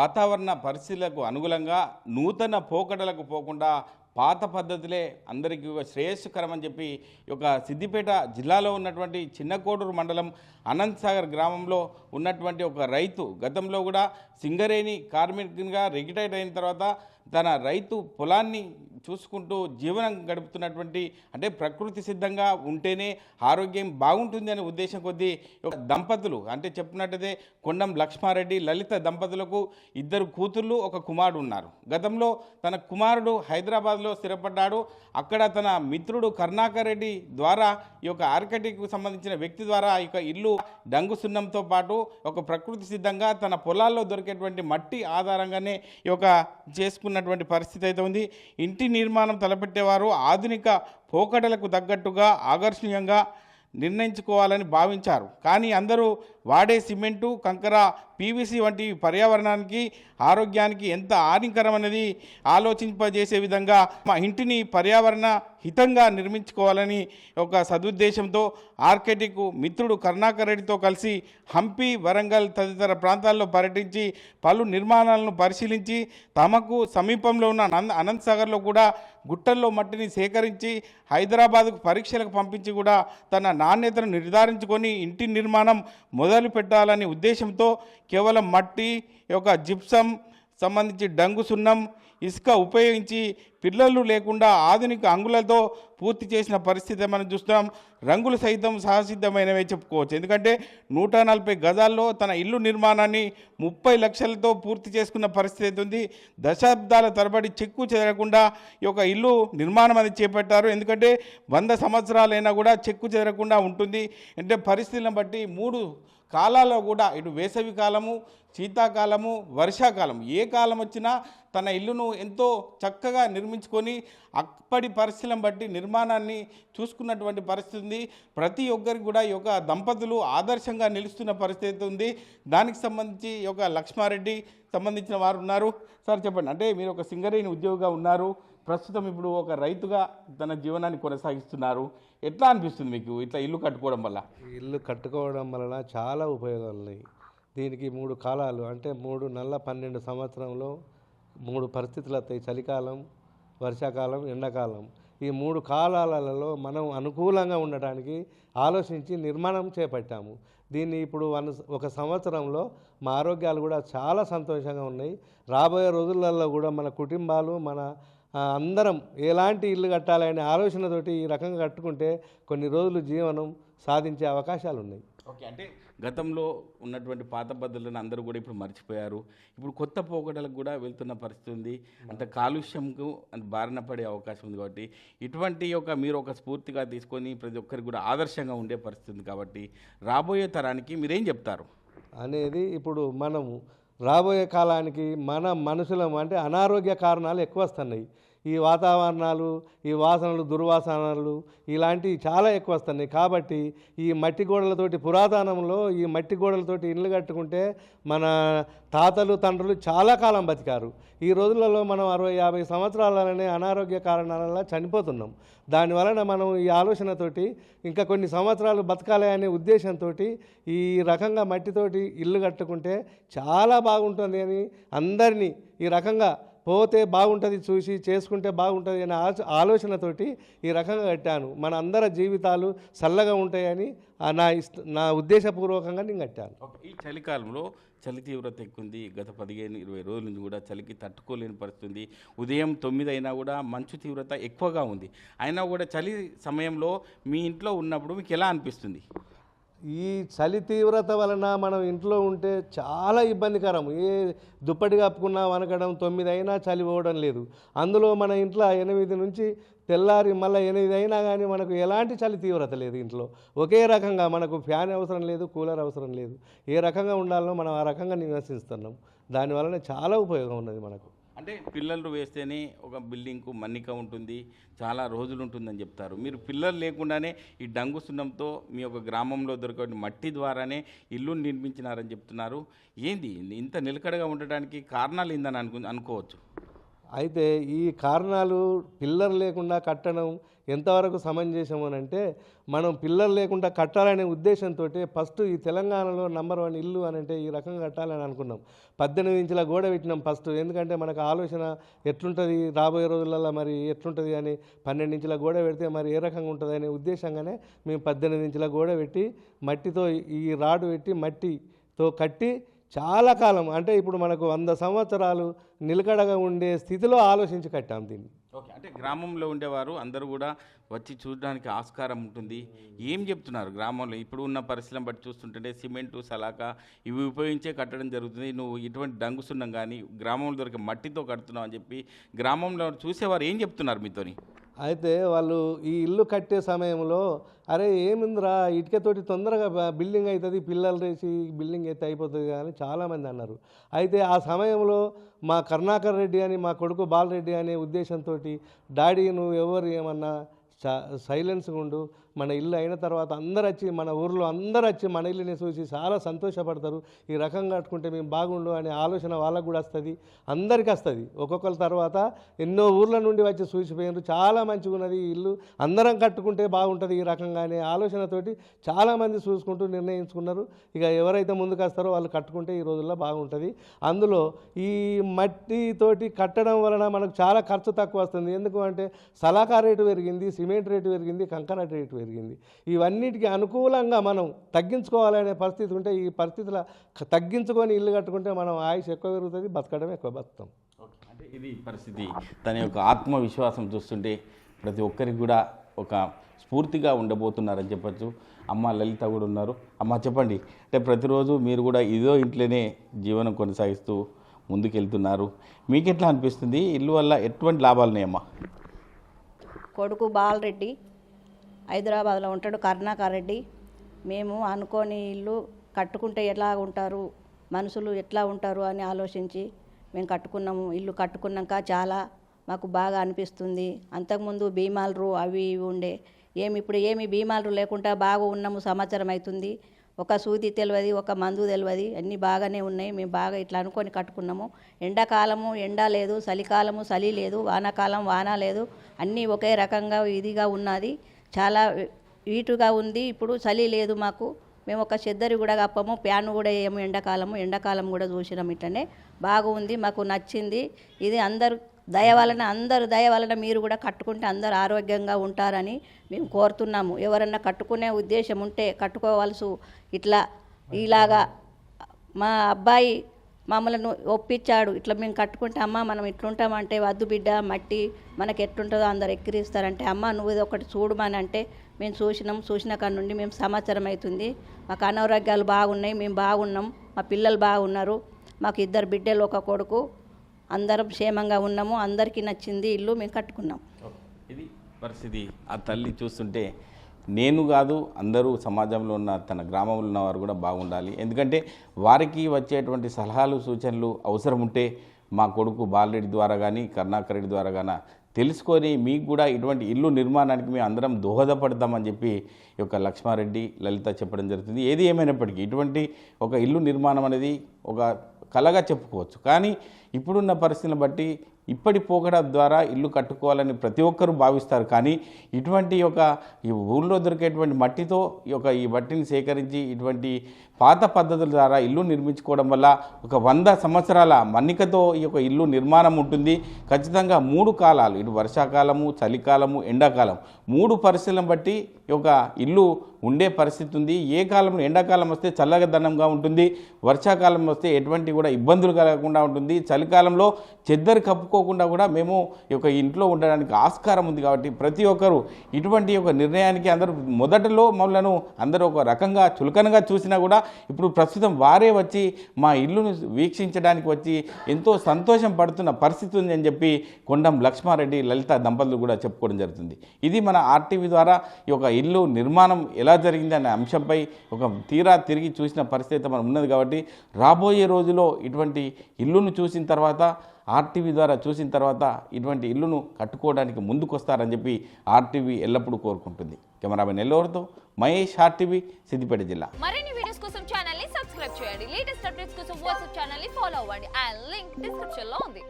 వాతావరణ పరిస్థితులకు అనుగుణంగా నూతన పోకడలకు పోకుండా పాత పద్ధతులే అందరికీ ఒక శ్రేయస్కరం అని చెప్పి ఒక సిద్దిపేట జిల్లాలో ఉన్నటువంటి చిన్నకోడూరు మండలం అనంత్ సాగర్ గ్రామంలో ఉన్నటువంటి ఒక రైతు గతంలో కూడా సింగరేణి కార్మికునిగా రిటైర్ అయిన తర్వాత తన రైతు పొలాన్ని చూసుకుంటూ జీవనం గడుపుతున్నటువంటి అంటే ప్రకృతి సిద్ధంగా ఉంటేనే ఆరోగ్యం బాగుంటుంది అనే ఉద్దేశం కొద్దీ ఒక దంపతులు అంటే చెప్పినట్టయితే కొండం లక్ష్మారెడ్డి లలిత దంపతులకు ఇద్దరు కూతుర్లు ఒక కుమారుడు ఉన్నారు. గతంలో తన కుమారుడు హైదరాబాద్లో స్థిరపడ్డాడు. అక్కడ తన మిత్రుడు కర్ణాకర్ రెడ్డి ద్వారా ఈ యొక్క ఆర్కిటెక్ట్కు సంబంధించిన వ్యక్తి ద్వారా ఈ యొక్క ఇల్లు డంగు సున్నంతో పాటు ఒక ప్రకృతి సిద్ధంగా తన పొలాల్లో దొరికేటువంటి మట్టి ఆధారంగానే ఈ యొక్క చేసుకున్నటువంటి పరిస్థితి అయితే ఉంది. ఇంటి నిర్మాణం తలపెట్టేవారు ఆధునిక పోకడలకు తగ్గట్టుగా ఆకర్షణీయంగా నిర్ణయించుకోవాలని భావించారు. కానీ అందరూ వాడే సిమెంటు కంకర పీవీసీ వంటి పర్యావరణానికి ఆరోగ్యానికి ఎంత హానికరం అనేది ఆలోచింపజేసే విధంగా మా ఇంటిని పర్యావరణ హితంగా నిర్మించుకోవాలని ఒక సదుద్దేశంతో ఆర్కిటెక్ మిత్రుడు కరుణాకర్ రెడ్డితో కలిసి హంపి వరంగల్ తదితర ప్రాంతాల్లో పర్యటించి పలు నిర్మాణాలను పరిశీలించి తమకు సమీపంలో ఉన్న అనంత అనంత్ సాగర్లో కూడా గుట్టల్లో మట్టిని సేకరించి హైదరాబాద్కు పరీక్షలకు పంపించి కూడా తన నాణ్యతను నిర్ధారించుకొని ఇంటి నిర్మాణం మొదలు పెట్టాలనే ఉద్దేశంతో కేవలం మట్టి యొక్క జిప్సం సంబంధించి డంగు సున్నం ఇసుక ఉపయోగించి పిల్లలు లేకుండా ఆధునిక అంగులతో పూర్తి చేసిన పరిస్థితి మనం చూస్తున్నాం. రంగులు సైతం సహసిద్ధమైనవే చెప్పుకోవచ్చు. ఎందుకంటే నూట నలభై గజాల్లో తన ఇల్లు నిర్మాణాన్ని ముప్పై లక్షలతో పూర్తి చేసుకున్న పరిస్థితి అయితే ఉంది. దశాబ్దాల తరబడి చెక్కు చెదరకుండా ఈ యొక్క ఇల్లు నిర్మాణం అనేది చేపట్టారు. ఎందుకంటే వంద సంవత్సరాలైనా కూడా చెక్కు చెదరకుండా ఉంటుంది. అంటే పరిస్థితులను బట్టి మూడు కాలాల్లో కూడా ఇటు వేసవి కాలము శీతాకాలము వర్షాకాలం ఏ కాలం వచ్చినా తన ఇల్లును ఎంతో చక్కగా నిర్మించుకొని అప్పటి పరిస్థితులను బట్టి నిర్మాణాన్ని చూసుకున్నటువంటి పరిస్థితి ఉంది. ప్రతి ఒక్కరికి కూడా ఈ యొక్క దంపతులు ఆదర్శంగా నిలుస్తున్న పరిస్థితి ఉంది. దానికి సంబంధించి ఈ యొక్క లక్ష్మారెడ్డి సంబంధించిన వారు ఉన్నారు. సార్ చెప్పండి అంటే మీరు ఒక సింగరేణి ఉద్యోగిగా ఉన్నారు. ప్రస్తుతం ఇప్పుడు ఒక రైతుగా తన జీవనాన్ని కొనసాగిస్తున్నారు. ఎట్లా అనిపిస్తుంది మీకు ఇట్లా ఇల్లు కట్టుకోవడం వల్ల? ఇల్లు కట్టుకోవడం వలన చాలా ఉపయోగాలు ఉన్నాయి. దీనికి మూడు కాలాలు అంటే మూడు నెలల పన్నెండు సంవత్సరంలో మూడు పరిస్థితులు వస్తాయి. చలికాలం వర్షాకాలం ఎండాకాలం. ఈ మూడు కాలాలలో మనం అనుకూలంగా ఉండటానికి ఆలోచించి నిర్మాణం చేపట్టాము. దీన్ని ఇప్పుడు వన్ ఒక సంవత్సరంలో మా ఆరోగ్యాలు కూడా చాలా సంతోషంగా ఉన్నాయి. రాబోయే రోజులలో కూడా మన కుటుంబాలు మన అందరం ఎలాంటి ఇల్లు కట్టాలనే ఆలోచనతోటి ఈ రకంగా కట్టుకుంటే కొన్ని రోజులు జీవనం సాధించే అవకాశాలు ఉన్నాయి ఓకే అంటే గతంలో ఉన్నటువంటి పాత పద్ధతులను అందరూ కూడా ఇప్పుడు మర్చిపోయారు. ఇప్పుడు కొత్త పోకడలకు కూడా వెళ్తున్న పరిస్థితి ఉంది. అంటే కాలుష్యంకు అంత బారిన పడే అవకాశం ఉంది కాబట్టి ఇటువంటి ఒక మీరు ఒక స్ఫూర్తిగా తీసుకొని ప్రతి ఒక్కరికి కూడా ఆదర్శంగా ఉండే పరిస్థితి ఉంది కాబట్టి రాబోయే తరానికి మీరేం చెప్తారు? అనేది ఇప్పుడు మనము రాబోయే కాలానికి మన మనుషులం అంటే అనారోగ్య కారణాలు ఎక్కువ వస్తున్నాయి. ఈ వాతావరణాలు ఈ వాసనలు దుర్వాసనలు ఇలాంటివి చాలా ఎక్కువ వస్తున్నాయి. కాబట్టి ఈ మట్టి గోడలతోటి పురాతనంలో ఈ మట్టి గోడలతోటి ఇల్లు కట్టుకుంటే మన తాతలు తండ్రులు చాలా కాలం బతికారు. ఈ రోజులలో మనం అరవై యాభై సంవత్సరాలనే అనారోగ్య కారణాల చనిపోతున్నాం. దానివలన మనం ఈ ఆలోచనతోటి ఇంకా కొన్ని సంవత్సరాలు బతకాలి అనే ఉద్దేశంతో ఈ రకంగా మట్టితోటి ఇల్లు కట్టుకుంటే చాలా బాగుంటుంది అని అందరినీ ఈ రకంగా పోతే బాగుంటుంది చూసి చేసుకుంటే బాగుంటుంది అనే ఆచ ఆలోచనతోటి ఈ రకంగా కట్టాను. మన అందరి జీవితాలు చల్లగా ఉంటాయని ఆ నా ఇష్ట నా ఉద్దేశపూర్వకంగా నేను కట్టాను. ఈ చలికాలంలో చలి తీవ్రత ఎక్కువ ఉంది గత పదిహేను ఇరవై రోజుల నుంచి కూడా చలికి తట్టుకోలేని పరిస్థితుంది ఉదయం తొమ్మిది అయినా కూడా మంచు తీవ్రత ఎక్కువగా ఉంది. అయినా కూడా చలి సమయంలో మీ ఇంట్లో ఉన్నప్పుడు మీకు ఎలా అనిపిస్తుంది? ఈ చలి తీవ్రత వలన మనం ఇంట్లో ఉంటే చాలా ఇబ్బందికరం. ఏ దుప్పటి కప్పుకున్నా వనకడం తొమ్మిది అయినా చలి పోవడం లేదు. అందులో మన ఇంట్లో ఎనిమిది నుంచి తెల్లారి మళ్ళీ ఎనిమిది అయినా కానీ మనకు ఎలాంటి చలి తీవ్రత లేదు ఇంట్లో. ఒకే రకంగా మనకు ఫ్యాన్ అవసరం లేదు కూలర్ అవసరం లేదు. ఏ రకంగా ఉండాలో మనం ఆ రకంగా నివసిస్తున్నాం. దానివలన చాలా ఉపయోగం ఉన్నది మనకు. అంటే పిల్లలు వేస్తేనే ఒక బిల్డింగ్కు మన్నిక ఉంటుంది చాలా రోజులు ఉంటుందని చెప్తారు. మీరు పిల్లలు లేకుండానే ఈ డంగు సున్నంతో మీ యొక్క గ్రామంలో దొరికే మట్టి ద్వారానే ఇల్లు నిర్మించినారని చెప్తున్నారు. ఏంది? ఇంత నిలకడగా ఉండడానికి కారణాలు ఏందని అనుకు అనుకోవచ్చు. అయితే ఈ కారణాలు పిల్లర్ లేకుండా కట్టడం ఎంతవరకు సమంజసం అని అంటే మనం పిల్లర్ లేకుండా కట్టాలనే ఉద్దేశంతో ఫస్ట్ ఈ తెలంగాణలో నంబర్ వన్ ఇల్లు అని అంటే ఈ రకంగా కట్టాలని అనుకున్నాం. పద్దెనిమిది ఇంచుల గోడ పెట్టినాం ఫస్ట్. ఎందుకంటే మనకు ఆలోచన ఎట్లుంటుంది రాబోయే రోజులలో మరి ఎట్లుంటుంది అని పన్నెండు ఇంచుల గోడ పెడితే మరి ఏ రకంగా ఉంటుంది అనే ఉద్దేశంగానే మేము పద్దెనిమిది ఇంచుల గోడ పెట్టి మట్టితో ఈ రాడు పెట్టి మట్టితో కట్టి చాలా కాలం అంటే ఇప్పుడు మనకు వంద సంవత్సరాలు నిలకడగా ఉండే స్థితిలో ఆలోచించి కట్టాం దీన్ని. ఓకే అంటే గ్రామంలో ఉండేవారు అందరూ కూడా వచ్చి చూడడానికి ఆస్కారం ఉంటుంది. ఏం చెప్తున్నారు గ్రామంలో? ఇప్పుడు ఉన్న పరిస్థితులను బట్టి చూస్తుంటే సిమెంటు సలాక ఇవి ఉపయోగించే కట్టడం జరుగుతుంది. నువ్వు ఇటువంటి డంగు కానీ గ్రామంలో దొరికే మట్టితో కడుతున్నావు అని చెప్పి గ్రామంలో చూసేవారు ఏం చెప్తున్నారు మీతోని? అయితే వాళ్ళు ఈ ఇల్లు కట్టే సమయంలో అరే ఏమిందిరా? ఇటుకతోటి తొందరగా బిల్డింగ్ అవుతుంది పిల్లలు రేసి బిల్డింగ్ అయితే అయిపోతుంది కానీ చాలామంది అన్నారు. అయితే ఆ సమయంలో మా కరుణాకర్ రెడ్డి అని మా కొడుకు బాలరెడ్డి అనే ఉద్దేశంతో డాడీ నువ్వు ఎవరు? ఏమన్నా సైలెన్స్గా ఉండు. మన ఇల్లు అయిన తర్వాత అందరు వచ్చి మన ఊర్లో అందరు వచ్చి మన ఇల్లుని చూసి చాలా సంతోషపడతారు. ఈ రకం కట్టుకుంటే మేము బాగుండు అనే ఆలోచన వాళ్ళకు కూడా వస్తుంది. అందరికీ వస్తుంది. ఒక్కొక్కరి తర్వాత ఎన్నో ఊర్ల నుండి వచ్చి చూసిపోయినారు చాలా మంచిగా ఉన్నది ఈ ఇల్లు. అందరం కట్టుకుంటే బాగుంటుంది ఈ రకంగా అనే ఆలోచనతోటి చాలామంది చూసుకుంటూ నిర్ణయించుకున్నారు. ఇక ఎవరైతే ముందుకు వస్తారో వాళ్ళు కట్టుకుంటే ఈ రోజుల్లో బాగుంటుంది. అందులో ఈ మట్టితోటి కట్టడం వలన మనకు చాలా ఖర్చు తక్కువ వస్తుంది. ఎందుకు అంటే సలాకా రేటు పెరిగింది సిమెంట్ రేటు పెరిగింది కంకర రేటు పెరిగింది. ఇవన్నిటికీ అనుకూలంగా మనం తగ్గించుకోవాలనే పరిస్థితి ఉంటే ఈ పరిస్థితుల తగ్గించుకొని ఇల్లు కట్టుకుంటే మనం ఆయుష్ ఎక్కువ పెరుగుతుంది బతకడం ఎక్కువ బతుకుతాం. ఓకే. అంటే ఇది పరిస్థితి. తన యొక్క ఆత్మవిశ్వాసం చూస్తుంటే ప్రతి ఒక్కరికి కూడా ఒక స్ఫూర్తిగా ఉండబోతున్నారని చెప్పొచ్చు. అమ్మ లలిత కూడా ఉన్నారు. అమ్మ చెప్పండి. అంటే ప్రతిరోజు మీరు కూడా ఇదో ఇంట్లోనే జీవనం కొనసాగిస్తూ ముందుకెళ్తున్నారు. మీకు ఎట్లా అనిపిస్తుంది? ఇల్లు వల్ల ఎటువంటి లాభాలు ఉన్నాయమ్మా? కొడుకు బాలరెడ్డి హైదరాబాద్లో ఉంటాడు కరుణాకర్ రెడ్డి. మేము అనుకోని ఇల్లు కట్టుకుంటే ఎలా ఉంటారు? మనుషులు ఎట్లా ఉంటారు? అని ఆలోచించి మేము కట్టుకున్నాము. ఇల్లు కట్టుకున్నాక చాలా మాకు బాగా అనిపిస్తుంది. అంతకుముందు భీమాలరు అవి ఇవి ఉండే. ఏమి ఇప్పుడు ఏమి భీమాలు లేకుండా బాగా ఉన్నాము. సంవత్సరం అవుతుంది. ఒక సూది తెలియదు ఒక మందు తెలియదు అన్నీ బాగానే ఉన్నాయి. మేము బాగా ఇట్లా అనుకొని కట్టుకున్నాము. ఎండాకాలము ఎండ లేదు చలికాలము చలి లేదు వానాకాలం వాన లేదు. అన్నీ ఒకే రకంగా ఇదిగా ఉన్నది. చాలా వీటుగా ఉంది. ఇప్పుడు చలి లేదు మాకు. మేము ఒక చెద్దరి కూడా కప్పము. ప్యాన్ కూడా వేయము ఎండాకాలము. ఎండాకాలం కూడా చూసినాం ఇట్లనే. బాగుంది. మాకు నచ్చింది. ఇది అందరు దయ వలన అందరు దయ వలన మీరు కూడా కట్టుకుంటే అందరు ఆరోగ్యంగా ఉంటారని మేము కోరుతున్నాము. ఎవరన్నా కట్టుకునే ఉద్దేశం ఉంటే కట్టుకోవాల్సి ఇట్లా ఇలాగా మా అబ్బాయి మమ్మల్ని ఒప్పించాడు. ఇట్లా మేము కట్టుకుంటే అమ్మ మనం ఇట్లుంటామంటే వద్దు బిడ్డ మట్టి మనకి ఎట్లుంటుందో అందరు ఎక్కిరిస్తారంటే అమ్మ నువ్వు ఇది ఒకటి చూడమని అంటే మేము చూసినాం. చూసిన కాడ నుండి మేము సమాచారం అవుతుంది. మాకు అనారోగ్యాలు బాగున్నాయి. మేము బాగున్నాం. మా పిల్లలు బాగున్నారు. మాకు ఇద్దరు బిడ్డలు ఒక కొడుకు. అందరం క్షేమంగా ఉన్నాము. అందరికీ నచ్చింది ఇల్లు మేము కట్టుకున్నాం. ఇది పరిస్థితి. ఆ తల్లి చూస్తుంటే నేను కాదు అందరూ సమాజంలో ఉన్న తన గ్రామంలో ఉన్నవారు కూడా బాగుండాలి. ఎందుకంటే వారికి వచ్చేటువంటి సలహాలు సూచనలు అవసరం ఉంటే మా కొడుకు బాలరెడ్డి ద్వారా కానీ కరుణాకర్ రెడ్డి ద్వారా కానీ తెలుసుకొని మీకు కూడా ఇటువంటి ఇల్లు నిర్మాణానికి మేము అందరం దోహదపడతామని చెప్పి ఈ యొక్క లక్ష్మారెడ్డి లలిత చెప్పడం జరుగుతుంది. ఏది ఏమైనప్పటికీ ఇటువంటి ఒక ఇల్లు నిర్మాణం అనేది ఒక కలగా చెప్పుకోవచ్చు. కానీ ఇప్పుడున్న పరిస్థితిని బట్టి ఇప్పటి పోకడ ద్వారా ఇల్లు కట్టుకోవాలని ప్రతి ఒక్కరూ భావిస్తారు. కానీ ఇటువంటి ఒక ఈ ఊళ్ళో దొరికేటువంటి మట్టితో ఈ యొక్క ఈ మట్టిని సేకరించి ఇటువంటి పాత పద్ధతుల ద్వారా ఇల్లు నిర్మించుకోవడం వల్ల ఒక వంద సంవత్సరాల మన్నికతో ఈ యొక్క ఇల్లు నిర్మాణం ఉంటుంది. ఖచ్చితంగా మూడు కాలాలు ఇటు వర్షాకాలము చలికాలము ఎండాకాలం మూడు పరిస్థితులను బట్టి ఒక ఇల్లు ఉండే పరిస్థితి ఉంది. ఏ కాలంలో ఎండాకాలం వస్తే చల్లగదనంగా ఉంటుంది. వర్షాకాలం వస్తే ఎటువంటి కూడా ఇబ్బందులు కలగకుండా ఉంటుంది. చలికాలంలో చెద్దరు కప్పుకోకుండా కూడా మేము ఈ యొక్క ఇంట్లో ఉండడానికి ఆస్కారం ఉంది కాబట్టి ప్రతి ఒక్కరూ ఇటువంటి ఒక నిర్ణయానికి అందరూ మొదటలో మమ్మలను అందరూ ఒక రకంగా చులకనగా చూసినా కూడా ఇప్పుడు ప్రస్తుతం వారే వచ్చి మా ఇల్లును వీక్షించడానికి వచ్చి ఎంతో సంతోషం పడుతున్న పరిస్థితి ఉంది అని చెప్పి కొండం లక్ష్మారెడ్డి లలిత దంపతులు కూడా చెప్పుకోవడం జరుగుతుంది. ఇది మన ఆర్టీవీ ద్వారా ఈ యొక్క ఇల్లు నిర్మాణం ఎలా జరిగింది అనే అంశంపై ఒక తీరా తిరిగి చూసిన పరిస్థితి మనం ఉన్నది కాబట్టి రాబోయే రోజులో ఇటువంటి ఇల్లును చూసిన తర్వాత ఆర్టీవీ ద్వారా చూసిన తర్వాత ఇటువంటి ఇల్లును కట్టుకోవడానికి ముందుకొస్తారని చెప్పి ఆర్టీవీ ఎల్లప్పుడూ కోరుకుంటుంది. కెమెరామెన్ ఎల్లూరుతో మహేష్ ఆర్టీవీ సిద్దిపేట జిల్లా. మరిన్ని వీడియోస్ కోసం ఛానల్ని సబ్స్క్రైబ్ చేయండి. లేటెస్ట్ అప్డేట్స్ కోసం వాట్సాప్ ఛానల్ని ఫాలో అవ్వండి. అండ్ లింక్ డిస్క్రిప్షన్లో ఉంది.